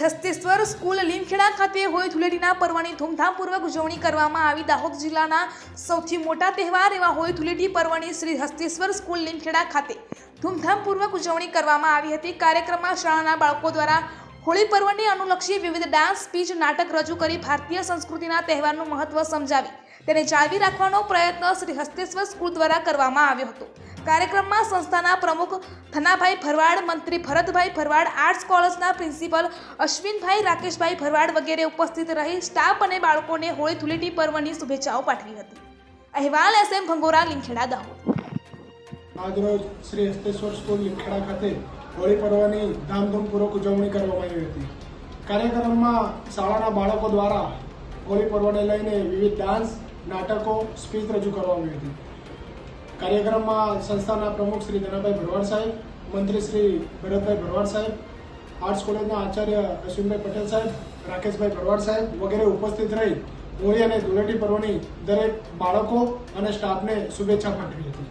Hasteshwar school Limkheda ખાતે હોળી ધૂળેટીના પર્વની ધૂમધામપૂર્વક ઉજવણી કરવામાં આવી. દાહોદ જિલ્લાના સૌથી મોટા તહેવાર એવા હોળી ધૂળેટી પર્વની શ્રી હસ્તેશ્વર સ્કૂલ લીમખેડા ખાતે ધૂમધામપૂર્વક ઉજવણી કરવામાં આવી હતી. કાર્યક્રમમાં શાળાના બાળકો દ્વારા હોળી પર્વને અનુલક્ષી વિવિધ ડાન્સ, સ્પીચ, નાટક રજૂ કરી ભારતીય સંસ્કૃતિના તહેવારનું મહત્વ સમજાવી. તેને જાળવી રાખવાનો પ્રયત્ન શ્રી હસ્તેશ્વર સ્કૂલ દ્વારા કરવામાં આવ્યો હતો. કાર્યક્રમમાં સંસ્થાના પ્રમુખ થનાભાઈ ભરવાડ, મંત્રી ભરતભાઈ ભરવાડ, આર્ટ્સ કોલેજના પ્રિન્સિપલ અશ્વિનભાઈ રાકેશભાઈ ભરવાડ વગેરે ઉપસ્થિત રહી સ્ટાફ અને બાળકોને હોળી ધૂળેટી પર્વની શુભેચ્છાઓ પાઠવી હતી. અહેવાલ એસ એમ ભંગોરા લીંખેડા દાહોદ. આજરોજ શ્રી હસ્તેશ્વર સ્કૂલ લીંખેડા ખાતે હોળી પર્વની ધામધૂમપૂર્વક ઉજવણી કરવામાં આવી હતી. કાર્યક્રમમાં શાળાના બાળકો દ્વારા હોળી પર્વને લઈને વિવિધ ડાન્સ, નાટકો, સ્પીચ રજૂ કરવામાં આવી હતી. કાર્યક્રમમાં સંસ્થાના પ્રમુખ શ્રી ધનાભાઈ ભરવાડ સાહેબ, મંત્રી શ્રી ભરતભાઈ ભરવાડ સાહેબ, આર્ટ્સ કોલેજના આચાર્ય અશ્વિનભાઈ પટેલ સાહેબ, રાકેશભાઈ ભરવાડ સાહેબ વગેરે ઉપસ્થિત રહી હોળી અને ધૂળેટી પર્વની દરેક બાળકો અને સ્ટાફને શુભેચ્છા પાઠવી હતી.